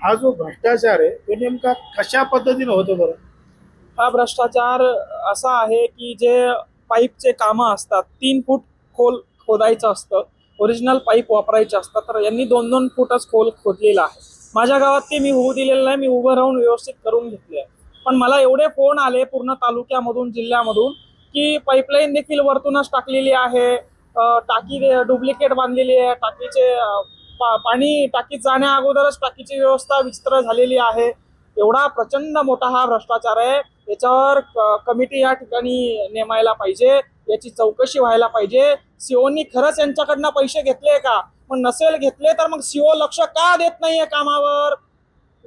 हा जो भ्रष्टाचार आहे तो नेमका कशा पद्धतीने होतो बरं? हा भ्रष्टाचार असा आहे की जे पाईपचे कामं असतात तीन फूट खोल खोदायचं असतं ओरिजिनल पाईप वापरायचे असतात तर यांनी दोन दोन फूटच खोल खोदलेला आहे. माझ्या गावात ते मी होऊ दिलेलं नाही मी उभं राहून व्यवस्थित करून घेतले आहे पण मला एवढे फोन आले पूर्ण तालुक्यामधून जिल्ह्यामधून की पाईपलाईन देखील वरतूनच टाकलेली आहे टाकी डुप्लिकेट बांधलेली आहे टाकीचे पा- पाणी टाकीत जाण्या अगोदरच टाकीची व्यवस्था विचित्र झालेली आहे. एवढा प्रचंड मोठा हा भ्रष्टाचार आहे. याच्यावर कमिटी या ठिकाणी नेमायला पाहिजे. याची चौकशी व्हायला पाहिजे. सीओनी खरंच यांच्याकडनं पैसे घेतले का? मग नसेल घेतले तर मग सीओ लक्ष का देत नाहीये कामावर?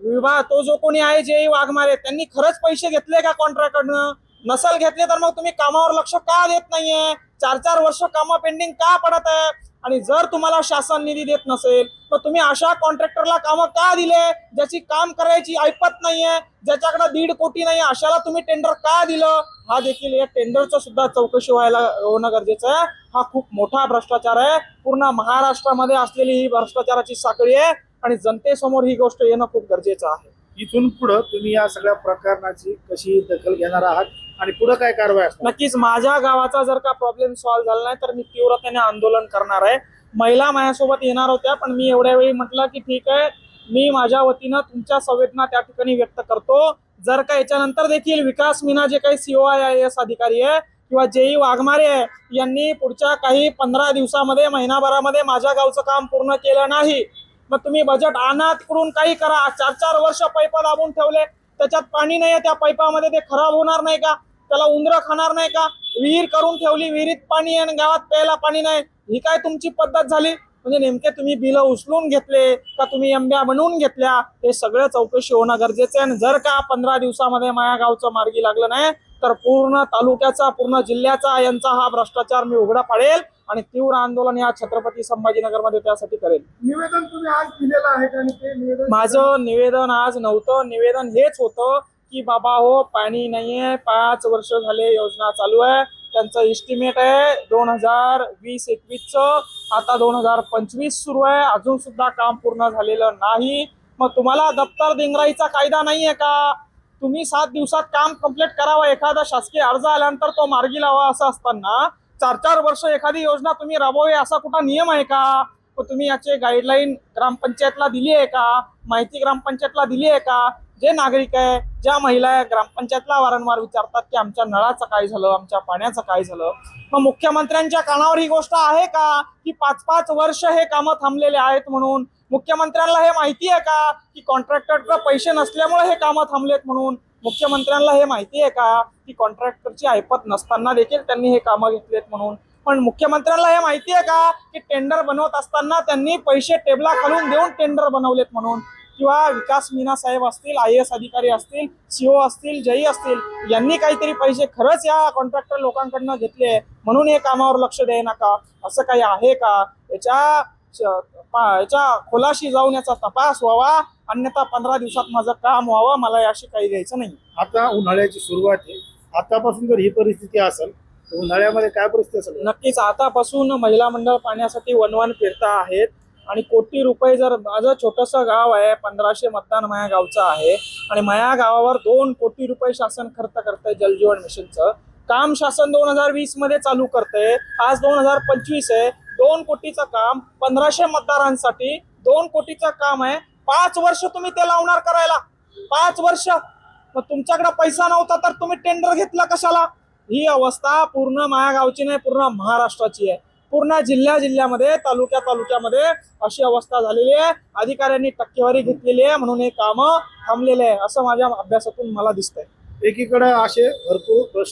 विभाग तो जो कोणी आहे जे वाघमारे त्यांनी खरंच पैसे घेतले का कॉन्ट्रॅक्टकडनं नसेल घेतले तर मग तुम्ही कामावर लक्ष का देत नाहीये? चार चार वर्ष कामं पेंडिंग का पडत आहे? आणि जर तुम्हाला शासन निधी देत नसेल तर तुम्ही अशा कॉन्ट्रॅक्टरला कामं का दिले? ज्याची काम करायची ऐपत नाहीये ज्याच्याकडे दीड कोटी नाही अशाला तुम्ही टेंडर का दिलं? हा देखील या टेंडरचं सुद्धा चौकशी व्हायला होणं गरजेचं आहे. हा खूप मोठा भ्रष्टाचार आहे. पूर्ण महाराष्ट्रामध्ये असलेली ही भ्रष्टाचाराची साखळी आहे आणि जनतेसमोर ही गोष्ट येणं खूप गरजेचं आहे. इथून पुढं तुम्ही या सगळ्या प्रकरणाची कशी दखल घेणार आहात? आणि पुढे काय कारवाई असणार? नक्कीच माझ्या गावाचा जर का प्रॉब्लेम सॉल्व्ह झाला नाही तर मी तीव्रतेने आंदोलन करणार आहे. महिला माझ्यासोबत येणार होत्या पण मी एवढ्या वेळी म्हटलं की ठीक आहे मी माझ्या वतीनं तुमच्या संवेदना त्या ठिकाणी व्यक्त करतो. जर का याच्यानंतर देखील विकास मीना जे काही सीओ आय एस अधिकारी आहे किंवा जेई वाघमारे आहे यांनी पुढच्या काही पंधरा दिवसामध्ये महिनाभरामध्ये माझ्या गावचं काम पूर्ण केलं नाही मग तुम्ही बजेट आणा तिकडून काही करा. चार चार वर्ष पैपा दाबून ठेवले. त्याच्यात पाणी नाही आहे त्या पैपामध्ये ते खराब होणार नाही का? त्याला उंदरं खाणार नाही का? विहीर करून ठेवली विहिरीत पाणी आणि गावात प्यायला पाणी नाही. ही काय तुमची पद्धत झाली? म्हणजे नेमके तुम्ही बिलं उचलून घेतले का तुम्ही एंब्या बनवून घेतल्या? हे सगळं चौकशी होणं गरजेचं आहे. आणि जर का पंधरा दिवसामध्ये माया गावचं मार्गी लागलं नाही तर पूर्ण तालुक्याचा पूर्ण जिल्ह्याचा यांचा हा भ्रष्टाचार मी उघडा पाडेल आणि तीव्र आंदोलन या छत्रपती संभाजीनगरमध्ये त्यासाठी करेल. निवेदन तुम्ही आज दिलेलं आहे का? माझं निवेदन आज नव्हतं. निवेदन हेच होतं. की बाबा हो पाणी नाहीये. पाच वर्ष झाले योजना चालू आहे. त्यांचं इस्टिमेट आहे दोन हजार वीस एकवीसचं. आता दोन हजार पंचवीस सुरू आहे. अजून सुद्धा काम पूर्ण झालेलं नाही. मग तुम्हाला दप्तर दिंगराईचा कायदा नाहीये का? तुम्ही सात दिवसात काम कंप्लीट करावं. एखादा शासकीय अर्ज आल्यानंतर तो मार्गी लावा असं असताना चार चार वर्ष एखादी योजना तुम्ही राबवावी असा कुठं नियम आहे का? तुम्ही याचे गाईडलाईन ग्रामपंचायतला दिली आहे का? माहिती ग्रामपंचायतला दिली आहे का? जे नागरिक आहे ज्या महिला आहे ग्रामपंचायतला वारंवार विचारतात की आमच्या नळाचं काय झालं आमच्या पाण्याचं काय झालं? मग मुख्यमंत्र्यांच्या कानावर ही गोष्ट आहे का? की पाच पाच वर्ष हे कामं थांबलेले आहेत म्हणून? मुख्यमंत्र्यांना हे माहिती आहे का? की कॉन्ट्रॅक्टरला पैसे नसल्यामुळे हे कामं थांबलेत म्हणून? मुख्यमंत्र्यांना हे माहिती आहे का? की कॉन्ट्रॅक्टरची ऐपत नसताना देखील त्यांनी हे कामं घेतलेत म्हणून? पण मुख्यमंत्र्यांना हे माहिती आहे का? की टेंडर बनवत असताना त्यांनी पैसे टेबला खालून देऊन टेंडर बनवलेत म्हणून? किंवा विकास मीना साहेब असतील आय एस अधिकारी असतील सीओ असतील जई असतील यांनी काहीतरी पैसे खरंच या कॉन्ट्रॅक्टर लोकांकडनं घेतले म्हणून हे कामावर लक्ष द्यायना का असं काही आहे का? याच्या याच्या खोलाशी जाऊन याचा तपास व्हावा. अन्यथा पंधरा दिवसात माझं काम व्हावं. मला याशी काही घ्यायचं नाही. आता उन्हाळ्याची सुरुवात आहे. आतापासून जर ही परिस्थिती असेल उन्हाळ्यामध्ये काय परिस्थिती असेल? नक्कीच. आतापासून महिला मंडळ पाण्यासाठी वनवन फिरता आहेत. आणि कोटी रुपये जर माझं छोटंसं गाव आहे पंधराशे मतदान माया गावचं आहे. आणि माया गावावर दोन कोटी रुपये शासन खर्च करतंय जलजीवन मिशनचं. काम शासन दोन हजार वीसमध्ये चालू करतंय. आज दोन हजार पंचवीस आहे. दोन कोटीचं काम पंधराशे मतदारांसाठी दोन कोटीचं काम आहे. पाच वर्ष तुम्ही ते लावणार करायला. पाच वर्ष. मग तुमच्याकडे पैसा नव्हता तर तुम्ही टेंडर घेतला कशाला? ही अवस्था पूर्ण माया गावची नाही पूर्ण महाराष्ट्राची आहे. पूर्ण जिल्ह्या जिल्ह्यामध्ये तालुक्या तालुक्यामध्ये अशी अवस्था झालेली आहे. अधिकाऱ्यांनी टक्केवारी घेतलेली आहे म्हणून हे कामं थांबलेले आहे असं माझ्या अभ्यासातून मला दिसतंय. एकीकडे असे भरपूर प्रश्न